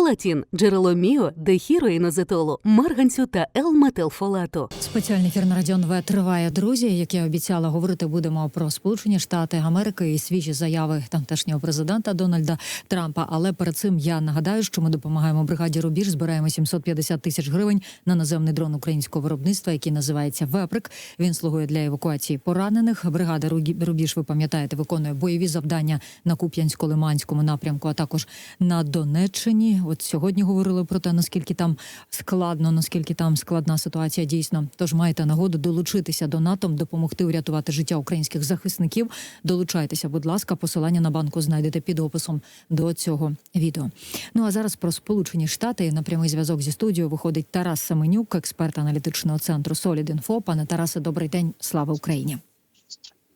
Фолатін – джерело міо, дехіроїнозетолу, марганцю та Л-метилфолату. Спеціальний ефір на Радіон В триває, друзі. Як я обіцяла, говорити будемо про Сполучені Штати Америки і свіжі заяви тамтешнього президента Дональда Трампа. Але перед цим я нагадаю, що ми допомагаємо бригаді Рубіж. Збираємо 750 тисяч гривень на наземний дрон українського виробництва, який називається Веприк. Він слугує для евакуації поранених. Бригада Рубіж, ви пам'ятаєте, виконує бойові завдання на Куп'янсько-Лиманському напрямку, а також на Донеччині. От сьогодні говорили про те, наскільки там складно, наскільки там складна ситуація дійсно. Тож маєте нагоду долучитися до НАТО, допомогти врятувати життя українських захисників. Долучайтеся, будь ласка, посилання на банку знайдете під описом до цього відео. Ну а зараз про Сполучені Штати на прямий зв'язок зі студією виходить Тарас Семенюк, експерт аналітичного центру Solid.Info. Пане Тарасе, добрий день. Слава Україні!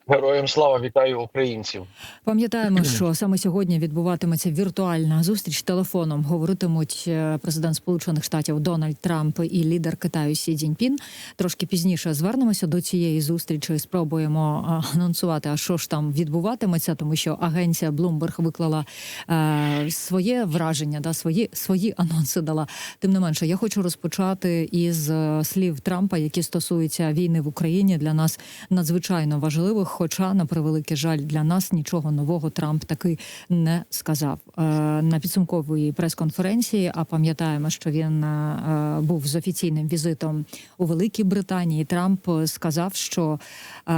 Героям слава вітаю українців. Пам'ятаємо, що саме сьогодні відбуватиметься віртуальна зустріч телефоном. Говоритимуть е, президент Сполучених Штатів Дональд Трамп і лідер Китаю Сі Цзіньпін. Трошки пізніше звернемося до цієї зустрічі. Спробуємо анонсувати, а що ж там відбуватиметься, тому що агенція Bloomberg виклала е, своє враження, да свої свої анонси дала. Тим не менше, я хочу розпочати із е, слів Трампа, які стосуються війни в Україні. Для нас надзвичайно важливих. Хоча, на превеликий жаль, для нас нічого нового Трамп таки не сказав Е, на підсумковій прес-конференції. А пам'ятаємо, що він е, був з офіційним візитом у Великій Британії. Трамп сказав, що, е,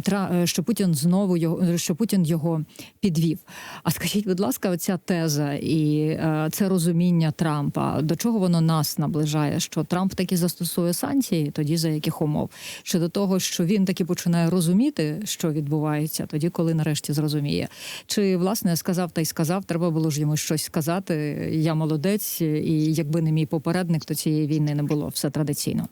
Тра- е, що Путін знову його що Путін його підвів. А скажіть, будь ласка, оця теза і е, це розуміння Трампа, до чого воно нас наближає? Що Трамп таки застосує санкції, тоді за яких умов? Чи до того, що він таки починає розуміти, що відбувається, тоді, коли нарешті зрозуміє? Чи власне сказав та й сказав, треба було ж йому щось сказати? Я молодець, і якби не мій попередник, то цієї війни не було все традиційно.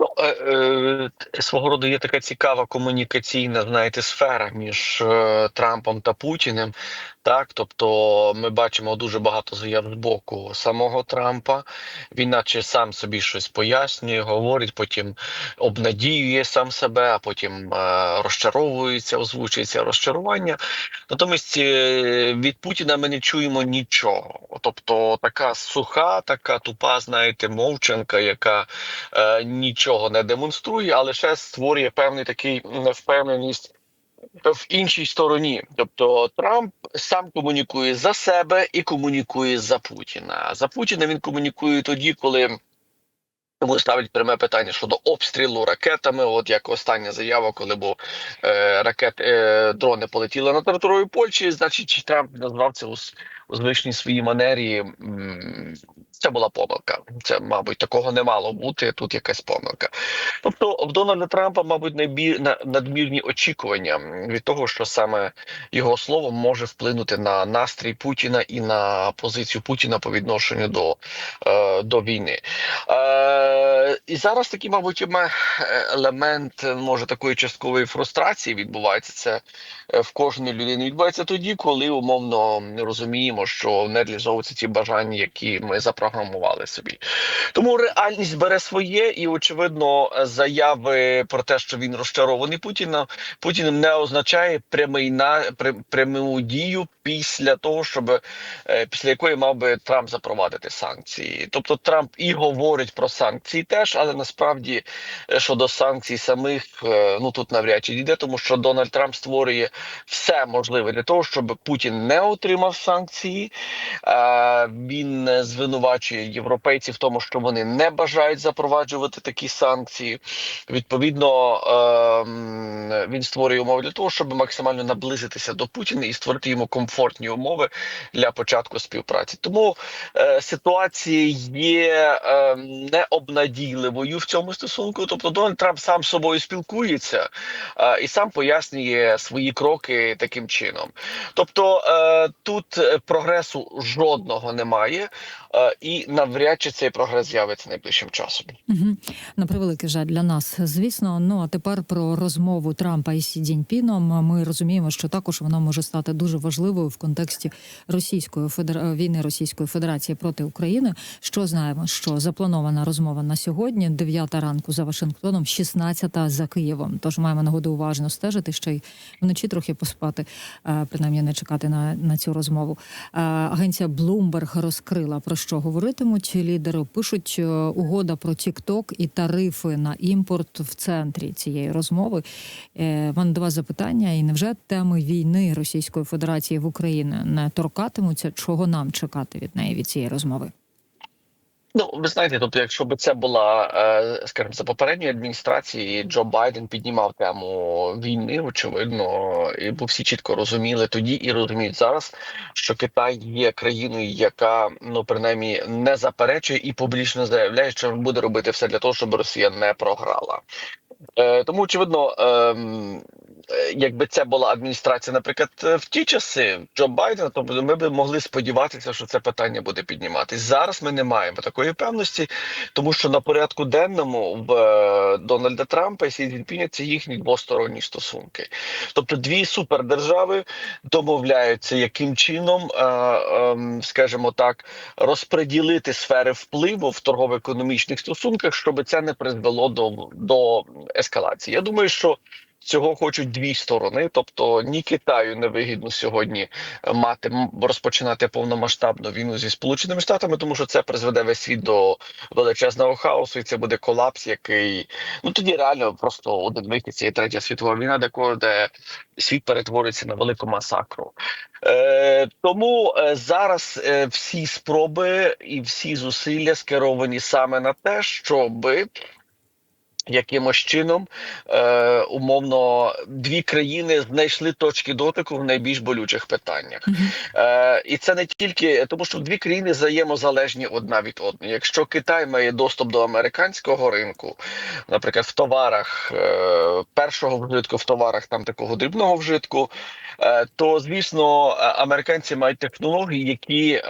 Ну, е, е, свого роду є така цікава комунікаційна, знаєте, сфера між е, Трампом та Путіним. Так, тобто ми бачимо дуже багато заяв з боку самого Трампа. Він наче сам собі щось пояснює, говорить, потім обнадіює сам себе, а потім е, розчаровується, озвучується розчарування. Натомість е, від Путіна ми не чуємо нічого. Тобто така суха, така тупа, знаєте, мовчанка, яка е, нічого не демонструє, а лише створює певний такий невпевненість в іншій стороні. Тобто Трамп сам комунікує за себе і комунікує за Путіна. За Путіна він комунікує тоді, коли. Тому ставить пряме питання щодо обстрілу ракетами. От як остання заява, коли був е, ракет е, дрони полетіли на територію Польщі, значить Трамп назвав це у, у звичній своїй манері. Це була помилка. Це, мабуть, такого не мало бути. Тут якась помилка. Тобто, в Дональда Трампа, мабуть, найбі... надмірні очікування від того, що саме його слово може вплинути на настрій Путіна і на позицію Путіна по відношенню до, е, до війни. Е, і зараз такий, мабуть, елемент е, може такої часткової фрустрації відбувається. Це е, в кожній людині відбувається тоді, коли умовно не розуміємо, що не реалізовуються ті бажання, які ми запрограмували собі. Тому реальність бере своє, і очевидно, заяви про те, що він розчарований Путіна Путіним не означає прямий на прям- пряму дію після того, щоб е, після якої мав би Трамп запровадити санкції. Тобто Трамп і говорить про санкції теж, але насправді е, щодо санкцій самих, е, ну тут навряд чи дійде, тому що Дональд Трамп створює все можливе для того, щоб Путін не отримав санкції. Е, Він звинувачує європейців в тому, що вони не бажають запроваджувати такі санкції. Відповідно, він створює умови для того, щоб максимально наблизитися до Путіна і створити йому комфортні умови для початку співпраці. Тому ситуація є е, необнадійливою в цьому стосунку. Тобто Дональд Трамп сам з собою спілкується е, і сам пояснює свої кроки таким чином. Тобто е, тут е, прогресу жодного немає, е, і навряд чи цей прогрес з'явиться найближчим часом. Угу. На превеликий жаль для нас, звісно. Ну а тепер про розмову Трампа із Сі Цзіньпіном. Ми розуміємо, що також вона може стати дуже важливою в контексті російської федер... війни Російської Федерації проти України. Що знаємо, що запланована розмова на сьогодні. 9 ранку за Вашингтоном, 16 за Києвом. Тож маємо нагоду уважно стежити, ще й вночі трохи поспати, е, принаймні не чекати на, на цю розмову. Е, Агенція Bloomberg розкрила про що говоритимуть лідери. Пишуть е, угода про TikTok і тарифи на імпорт в центрі цієї розмови. Е, до вас запитання: і невже теми війни Російської Федерації в Україні не торкатимуться? Чого нам чекати від неї від цієї розмови? Ну, ви знаєте, тобто, якщо б це була, е, скажімо, за попередньої адміністрації, Джо Байден піднімав тему війни, очевидно, і бо всі чітко розуміли тоді і розуміють зараз, що Китай є країною, яка ну принаймні не заперечує і публічно заявляє, що буде робити все для того, щоб Росія не програла. Е, тому, очевидно, ем, якби це була адміністрація, наприклад, е, в ті часи Джо Байдена, то ми б могли сподіватися, що це питання буде підніматись. Зараз ми не маємо такої певності, тому що на порядку денному в е, Дональда Трампа і Сі це їхні двосторонні стосунки. Тобто дві супердержави домовляються, яким чином, е, ем, скажімо так, розподілити сфери впливу в торгово-економічних стосунках, щоб це не призвело до, до ескалації. Я думаю, що цього хочуть дві сторони, тобто ні Китаю не вигідно сьогодні мати м- розпочинати повномасштабну війну зі Сполученими Штатами, тому що це призведе весь світ до величезного хаосу, і це буде колапс, який ну тоді реально просто один вихід цієї третя світова війна, де де світ перетворюється на велику масакру. Е, тому е, зараз е, всі спроби і всі зусилля скеровані саме на те, щоби якимось чином е, умовно дві країни знайшли точки дотику в найбільш болючих питаннях. Е, і це не тільки тому, що дві країни взаємозалежні одна від одної. Якщо Китай має доступ до американського ринку, наприклад, в товарах е, першого вжитку, в товарах там такого дрібного вжитку, е, то звісно е, американці мають технології, які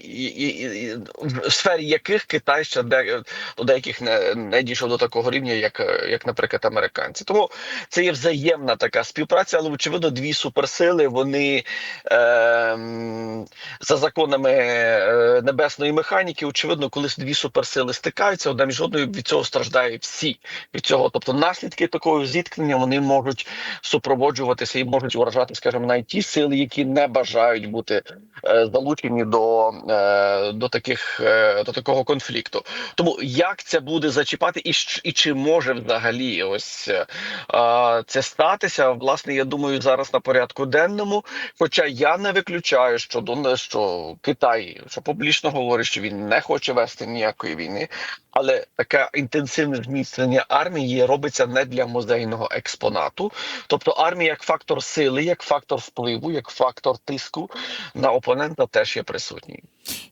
і, і, і, в сфері яких Китай ще де, до деяких не, не дійшов до такого рівня, як, е, як, наприклад, американці. Тому це є взаємна така співпраця, але очевидно, дві суперсили вони ем, за законами е, небесної механіки, очевидно, коли дві суперсили стикаються, одна між одною від цього страждають всі. Від цього, тобто наслідки такого зіткнення вони можуть супроводжуватися і можуть вражати, скажімо, навіть ті сили, які не бажають бути е, залучені до, е, до таких е, до такого конфлікту. Тому як це буде зачіпати, і, і чи може взагалі ось е, а, це статися? Власне, я думаю, зараз на порядку денному. Хоча я не виключаю, що Дон- що Китай що публічно говорить, що він не хоче вести ніякої війни, але таке інтенсивне зміцнення армії робиться не для музейного експонату. Тобто армія як фактор сили, як фактор впливу, як фактор тиску на опонента теж є присутній.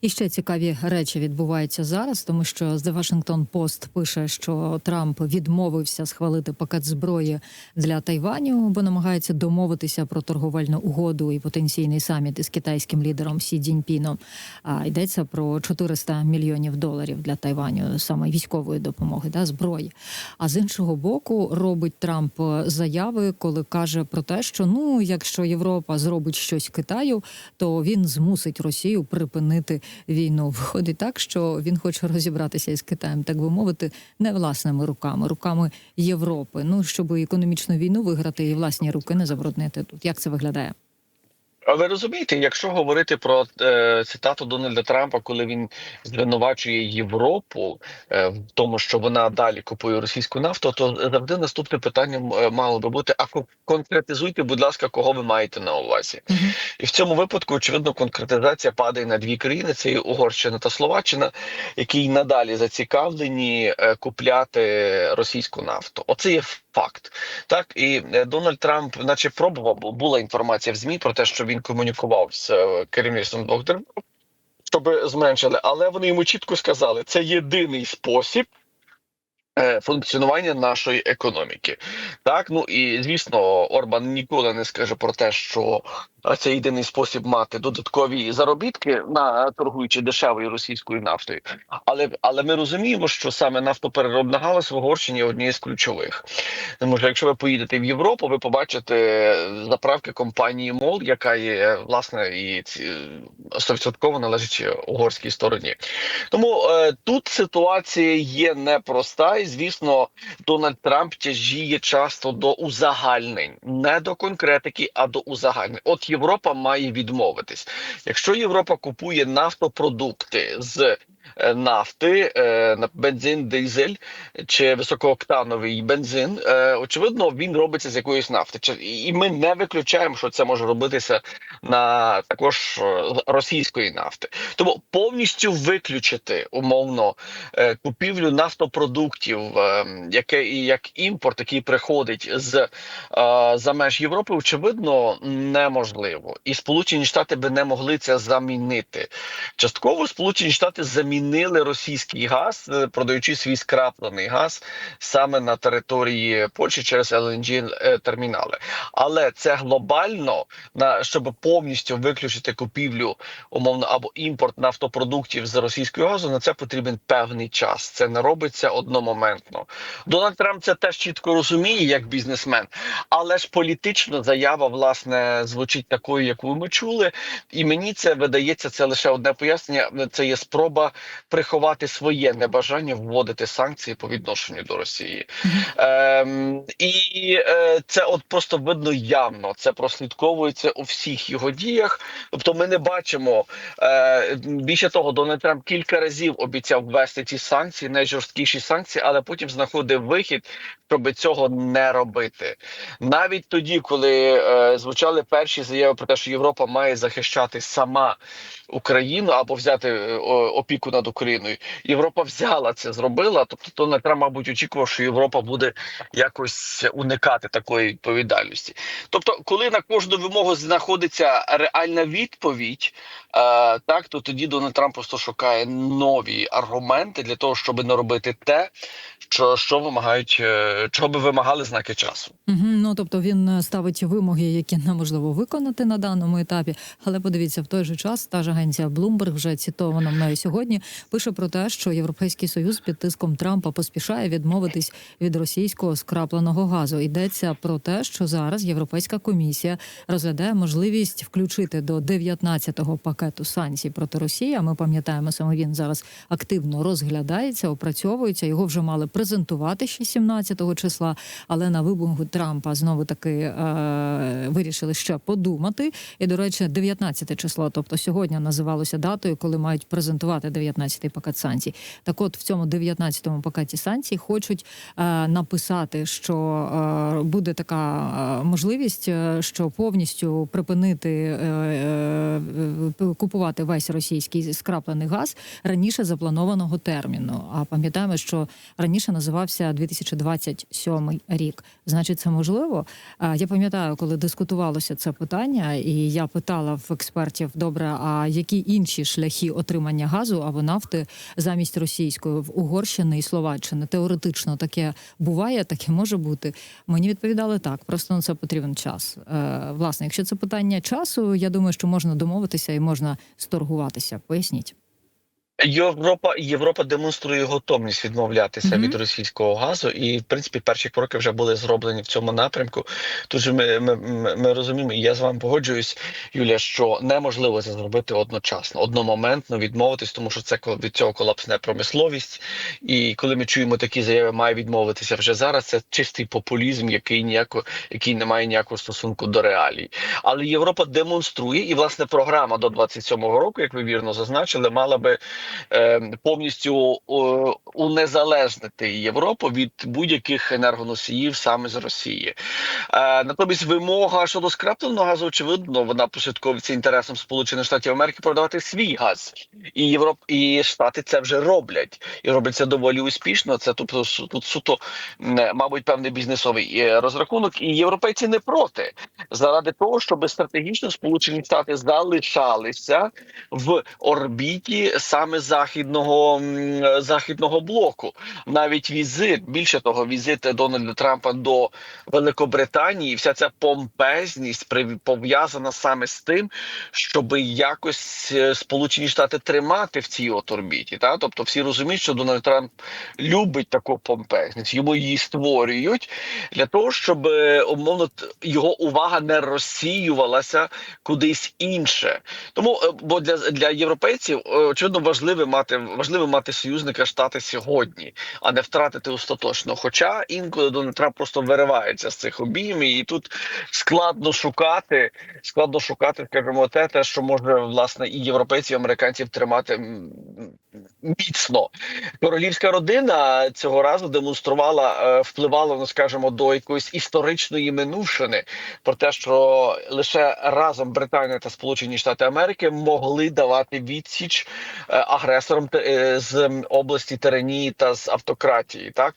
І ще цікаві речі відбуваються зараз, тому що The Washington Post пише, що Трамп відмовився схвалити пакет зброї для Тайваню, бо намагається домовитися про торговельну угоду і потенційний саміт із китайським лідером Сі Цзіньпіном. А йдеться про 400 мільйонів доларів для Тайваню, саме військової допомоги, да, зброї. А з іншого боку, робить Трамп заяви, коли каже про те, що ну, якщо Європа зробить щось Китаю, то він змусить Росію припинити війну. Виходить так, що він хоче розібратися із Китаєм, так би мовити, не власними руками, руками Європи. Ну щоб економічну війну виграти і власні руки не забруднити тут. Як це виглядає? А ви розумієте, якщо говорити про е, цитату Дональда Трампа, коли він звинувачує Європу е, в тому, що вона далі купує російську нафту, то завжди наступне питання е, мало би бути: а конкретизуйте, будь ласка, кого ви маєте на увазі? І в цьому випадку, очевидно, конкретизація падає на дві країни: це і Угорщина та Словаччина, які й надалі зацікавлені е, купляти російську нафту. Оце є факт. Так і е, Дональд Трамп, наче пробував, бу- була інформація в змі про те, що він комунікував з е, керівництвом двох держав, щоб зменшили, але вони йому чітко сказали, це єдиний спосіб. Е, функціонування нашої економіки. Так, ну і звісно, Орбан ніколи не скаже про те, що е, це єдиний спосіб мати додаткові заробітки на торгуючи дешевою російською нафтою. Але але ми розуміємо, що саме нафтопереробна галузь в Угорщині однією з ключових. Що якщо ви поїдете в Європу, ви побачите заправки компанії МОЛ, яка є власне і ці- 100% належить угорській стороні. Тому е, тут ситуація є непроста, і звісно, Дональд Трамп тяжіє часто до узагальнень, не до конкретики, а до узагальнень. От Європа має відмовитись. Якщо Європа купує нафтопродукти з е, нафти, е, на бензин, дизель чи високооктановий бензин, е, очевидно, він робиться з якоїсь нафти. І ми не виключаємо, що це може робитися на також е, російської нафти. Тому повністю виключити умовно е, купівлю нафтопродуктів, е, яке і як імпорт, який приходить з за меж Європи, очевидно, неможливо. І Сполучені Штати би не могли це замінити. Частково Сполучені Штати замінили російський газ, продаючи свій скраплений газ саме на території Польщі через LNG термінали. Але це глобально на щоб повністю виключити купівлю умовно або імпорт нафтопродуктів з російського газу. На це потрібен певний час. Це не робиться одномоментно. Дональд Трамп це теж чітко розуміє як бізнесмен, але ж політично заява власне звучить такою, яку ми чули. І мені це видається це лише одне пояснення. Це є спроба приховати своє небажання вводити санкції по відношенню до Росії. Ем, і е, це от просто видно явно. Це прослідковується у всіх його діях. Тобто, ми не бачимо е, більше того, Дональд Трамп кілька разів обіцяв ввести ці санкції, найжорсткіші санкції, але потім знаходив вихід, щоб цього не робити. Навіть тоді, коли е, звучали перші заяви про те, що Європа має захищати сама Україну або взяти е, опіку над Україною, Європа взяла це, зробила. Тобто, Дональд Трамп, мабуть, очікував, що Європа буде якось уникати такої відповідальності. Тобто, коли на кожну вимогу знаходиться реальна відповідь, е, так то тоді Дональд Трамп просто шукає нові аргументи для того, щоб не робити те, що, що вимагають, е, чого би вимагали знаки часу. Угу, ну тобто він ставить вимоги, які неможливо виконати на даному етапі. Але подивіться, в той же час та ж агенція Bloomberg, вже цитована мною сьогодні, пише про те, що Європейський союз під тиском Трампа поспішає відмовитись від російського скрапленого газу. Йдеться про те, що зараз Європейська комісія розглядає можливість включити до 19-го пакету санкцій проти Росії. А ми пам'ятаємо, саме він зараз активно розглядається, опрацьовується. Його вже мали презентувати ще 17-го числа, але на вибуху Трампа знову таки е, вирішили ще подумати. І до речі, 19 число, тобто сьогодні називалося датою, коли мають презентувати 19-й пакет санкцій. Так, от в цьому 19-му пакеті санкцій хочуть е, написати, що е, буде така е, можливість, е, що повністю припинити е, е, е, купувати весь російський скраплений газ раніше запланованого терміну. А пам'ятаємо, що раніше називався 2027 рік. Значить, це можливо. А, Я пам'ятаю, коли дискутувалося це питання, і я питала в експертів: добре, а які інші шляхи отримання газу або нафти замість російської в Угорщини і Словаччини? Теоретично таке буває, таке може бути. Мені відповідали так, просто на це потрібен час. Е, власне, якщо це питання часу, я думаю, що можна домовитися і можна сторгуватися. Поясніть. Європа Європа демонструє готовність відмовлятися Мгм. від російського газу, і в принципі перші кроки вже були зроблені в цьому напрямку. Же ми, ми, ми, розуміємо, і я з вами погоджуюсь, Юлія, що неможливо це зробити одночасно, одномоментно відмовитись, тому що це від цього колапсне промисловість. І коли ми чуємо такі заяви, має відмовитися вже зараз. Це чистий популізм, який ніяко, який не має ніякого стосунку до реалій. Але Європа демонструє, і власне програма до 27-го року, як ви вірно зазначили, мала би повністю о, унезалежнити Європу від будь-яких енергоносіїв саме з Росії. Е, натомість вимога щодо скрапленого газу, очевидно, вона послідковується інтересом Сполучених Штатів Америки продавати свій газ, і Європ і Штати це вже роблять, і роблять це доволі успішно. Це тобто тут суто, мабуть, певний бізнесовий е, розрахунок, і європейці не проти заради того, щоб стратегічно Сполучені Штати залишалися в орбіті саме західного західного блоку. Навіть візит, більше того, візит Дональда Трампа до Великобританії, вся ця помпезність пов'язана саме з тим, щоб якось е, Сполучені Штати тримати в цій от орбіті. Та? Тобто всі розуміють, що Дональд Трамп любить таку помпезність, йому її створюють для того, щоб е, умовно його увага не розсіювалася кудись інше. Тому е, бо для, для європейців очевидно важливо мати важливо мати союзника штати сьогодні, а не втратити остаточно. Хоча інколи Дональд Трамп просто виривається з цих обіймів, і тут складно шукати, складно шукати, скажімо, те, те, що може власне і європейців, і американців тримати міцно. Королівська родина цього разу демонструвала, е, впливала, ну скажімо, до якоїсь історичної минувшини про те, що лише разом Британія та Сполучені Штати Америки могли давати відсіч е, агресорам е, з області тиранії та з автократії. Так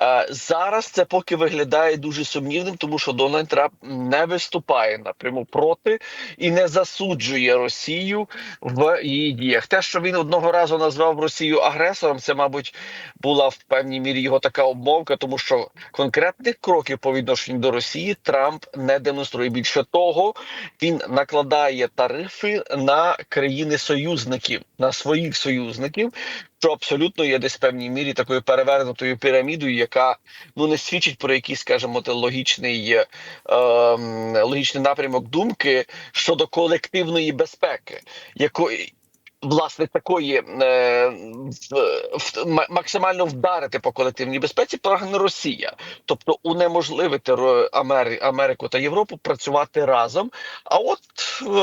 Е, зараз це поки виглядає дуже сумнівним, тому що Дональд Трамп не виступає напряму проти і не засуджує Росію в її діях. Те, що він одного разу назвав Росію агресором, це, мабуть, була в певній мірі його така обмовка, тому що конкретних кроків по відношенню до Росії Трамп не демонструє. Більше того, він накладає тарифи на країни-союзників, на своїх союзників. Що абсолютно є десь в певній мірі такою перевернутою пірамідою, яка ну не свідчить про якийсь, скажімо, логічний, е, ем, логічний напрямок думки щодо колективної безпеки, якої власне такої е, в, в, максимально вдарити по колективній безпеці прагне Росія, тобто унеможливити Амери, Америку та Європу працювати разом, а от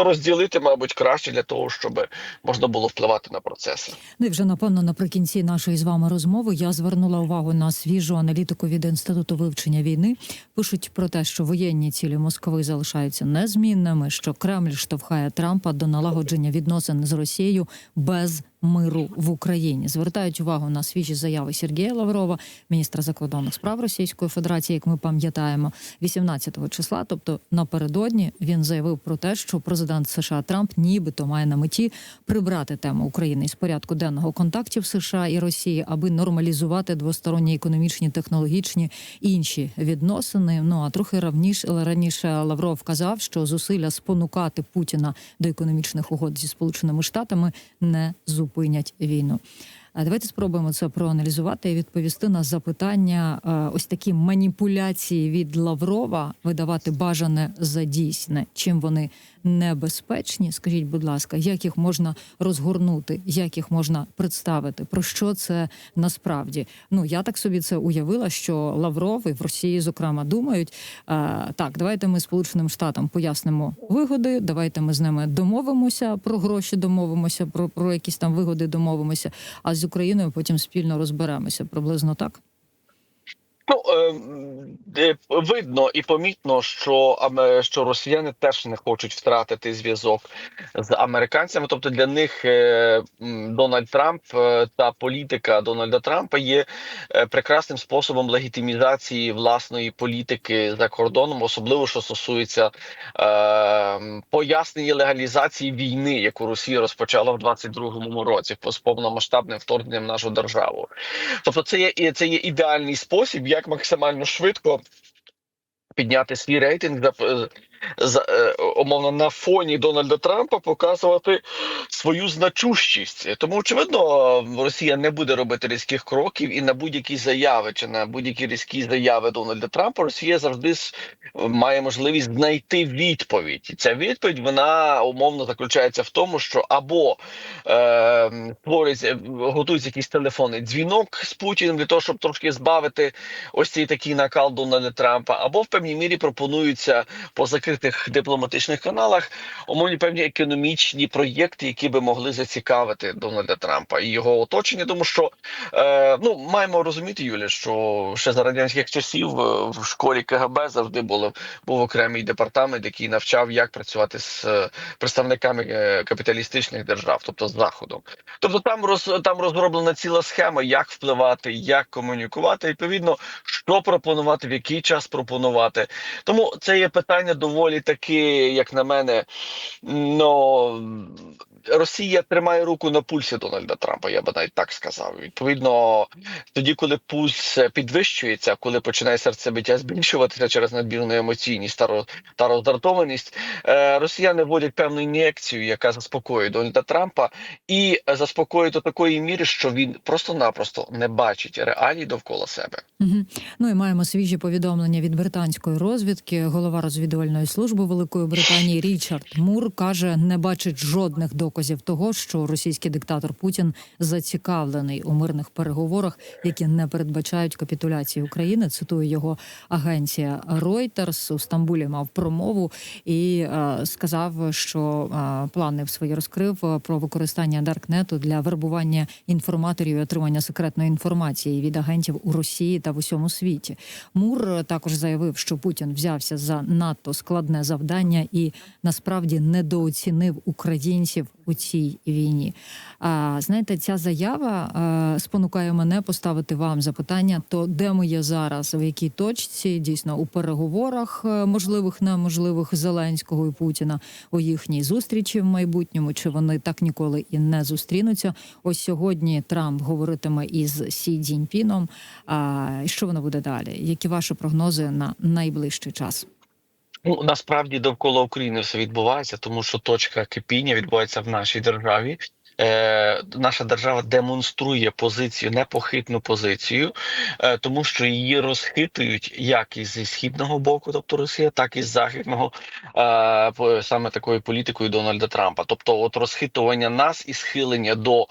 розділити, мабуть, краще для того, щоб можна було впливати на процеси. Ну і вже напевно наприкінці нашої з вами розмови я звернула увагу на свіжу аналітику від інституту вивчення війни. Пишуть про те, що воєнні цілі Москви залишаються незмінними, що Кремль штовхає Трампа до налагодження відносин з Росією без миру в Україні. Звертають увагу на свіжі заяви Сергія Лаврова, міністра закордонних справ Російської Федерації, як ми пам'ятаємо, 18 числа. Тобто напередодні він заявив про те, що президент США Трамп нібито має на меті прибрати тему України із порядку денного контактів США і Росії, аби нормалізувати двосторонні економічні, технологічні і інші відносини. Ну а трохи равніше раніше Лавров казав, що зусилля спонукати Путіна до економічних угод зі сполученими штатами не зупинять війну. Давайте спробуємо це проаналізувати і відповісти на запитання. Ось такі маніпуляції від Лаврова видавати бажане за дійсне. Чим вони небезпечні? Скажіть, будь ласка, як їх можна розгорнути, як їх можна представити? Про що це насправді? Ну я так собі це уявила, що Лавров і в Росії, зокрема, думають е, так, давайте ми Сполученим Штатам пояснимо вигоди. Давайте ми з ними домовимося про гроші, домовимося про, про якісь там вигоди, домовимося. А з Україною потім спільно розберемося. Приблизно так. Ну е, видно і помітно, що що росіяни теж не хочуть втратити зв'язок з американцями. Тобто для них е, Дональд Трамп е, та політика Дональда Трампа є е, прекрасним способом легітимізації власної політики за кордоном, особливо що стосується е, пояснення легалізації війни, яку Росія розпочала в 22-му році з повномасштабним вторгненням нашу державу. Тобто, це є це є ідеальний спосіб, як максимально швидко підняти свій рейтинг за, е, умовно на фоні Дональда Трампа показувати свою значущість. Тому очевидно, Росія не буде робити різких кроків і на будь-які заяви чи на будь-які різкі заяви Дональда Трампа Росія завжди має можливість знайти відповідь. І ця відповідь вона умовно заключається в тому, що або е, створюється, готується якийсь телефонний дзвінок з Путіним для того, щоб трошки збавити ось цей такий накал Дональда Трампа, або в певній мірі пропонуються по закритих дипломатичних каналах умовні певні економічні проєкти, які би могли зацікавити Дональда Трампа і його оточення. Тому що е, ну маємо розуміти, Юля, що ще за радянських часів е, в школі КГБ завжди було був окремий департамент, який навчав, як працювати з е, представниками е, капіталістичних держав, тобто з заходом. Тобто там роз там розроблена ціла схема, як впливати, як комунікувати. Відповідно, що пропонувати, в який час пропонувати. Тому це є питання доволі таки, як на мене, ну Росія тримає руку на пульсі Дональда Трампа, я би навіть так сказав. Відповідно, тоді, коли пульс підвищується, коли починає серцебиття збільшуватися через надмірну емоційність та роз- роздратованість, е, росіяни вводять певну ін'єкцію, яка заспокоює Дональда Трампа, і заспокоює до такої міри, що він просто-напросто не бачить реалій довкола себе. Угу. Ну і маємо свіжі повідомлення від британської розвідки. Голова розвідувальної служби Великої Британії Річард Мур каже, не бачить жодних доказів того, що російський диктатор Путін зацікавлений у мирних переговорах, які не передбачають капітуляції України. Цитую його агенція Reuters. у Стамбулі мав промову і е, сказав, що е, плани в свої розкрив е, про використання Даркнету для вербування інформаторів і отримання секретної інформації від агентів у Росії та в усьому світі. Мур також заявив, що Путін взявся за надто складне завдання і насправді недооцінив українців у цій війні. А знаєте, ця заява е, спонукає мене поставити вам запитання: то де ми є зараз, в якій точці дійсно у переговорах е, можливих неможливих Зеленського і Путіна у їхній зустрічі в майбутньому, чи вони так ніколи і не зустрінуться? Ось сьогодні Трамп говоритиме із Сі Цзіньпіном. А що воно буде далі? Які ваші прогнози на найближчий час? Ну насправді довкола України все відбувається, тому що точка кипіння відбувається в нашій державі. Е, наша держава демонструє позицію, непохитну позицію, е, тому що її розхитують як із зі східного боку, тобто Росія, так і з західного е, саме такою політикою Дональда Трампа. Тобто, от розхитування нас і схилення до,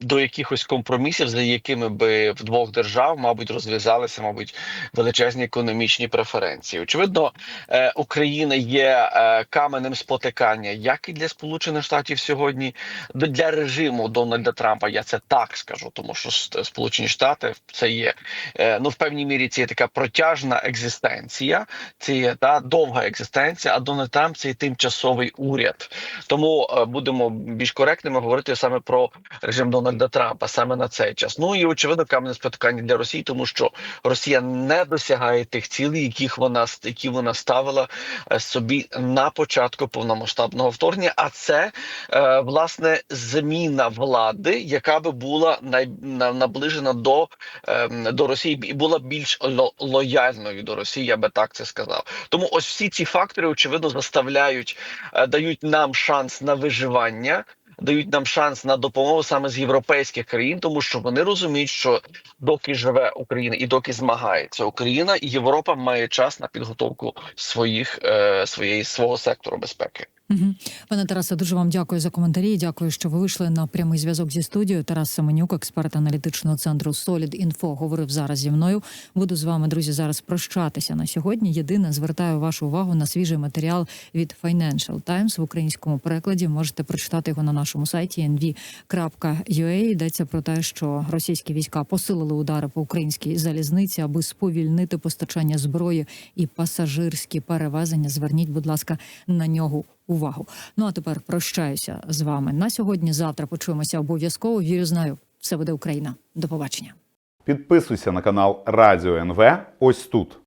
до якихось компромісів, за якими би в двох держав, мабуть, розв'язалися, мабуть, величезні економічні преференції. Очевидно, е, Україна є е, каменем спотикання, як і для Сполучених Штатів сьогодні, для режиму Дональда Трампа. Я це так скажу, тому що Сполучені Штати це є е, ну в певній мірі це є така протяжна екзистенція, це є та довга екзистенція. А Дональд Трамп це є тимчасовий уряд. Тому е, будемо більш коректними говорити саме про режим Дональда Трампа саме на цей час. Ну і очевидно, камене спотикання для Росії, тому що Росія не досягає тих цілей, яких вона які вона ставила е, собі на початку повномасштабного вторгнення. А це власне зміна влади, яка би була най, наближена до, е, до Росії і була більш лояльною до Росії, я би так це сказав. Тому ось всі ці фактори очевидно заставляють, е, дають нам шанс на виживання. Дають нам шанс на допомогу саме з європейських країн, тому що вони розуміють, що доки живе Україна і доки змагається Україна, і Європа має час на підготовку своїх е, своєї свого сектору безпеки. Угу. Пане Тарасе, дуже вам дякую за коментарі. Дякую, що ви вийшли на прямий зв'язок зі студією. Тарас Семенюк, експерт аналітичного центру Solid Info, говорив зараз зі мною. Буду з вами, друзі, зараз прощатися на сьогодні. Єдине, звертаю вашу увагу на свіжий матеріал від Financial Times в українському перекладі. Можете прочитати його на нашому сайті nv.ua. Йдеться про те, що російські війська посилили удари по українській залізниці, аби сповільнити постачання зброї і пасажирські перевезення. Зверніть, будь ласка, на нього увагу. Ну а тепер прощаюся з вами на сьогодні. Завтра почуємося обов'язково. Вірю, знаю, все буде Україна. До побачення. Підписуйся на канал Радіо НВ ось тут.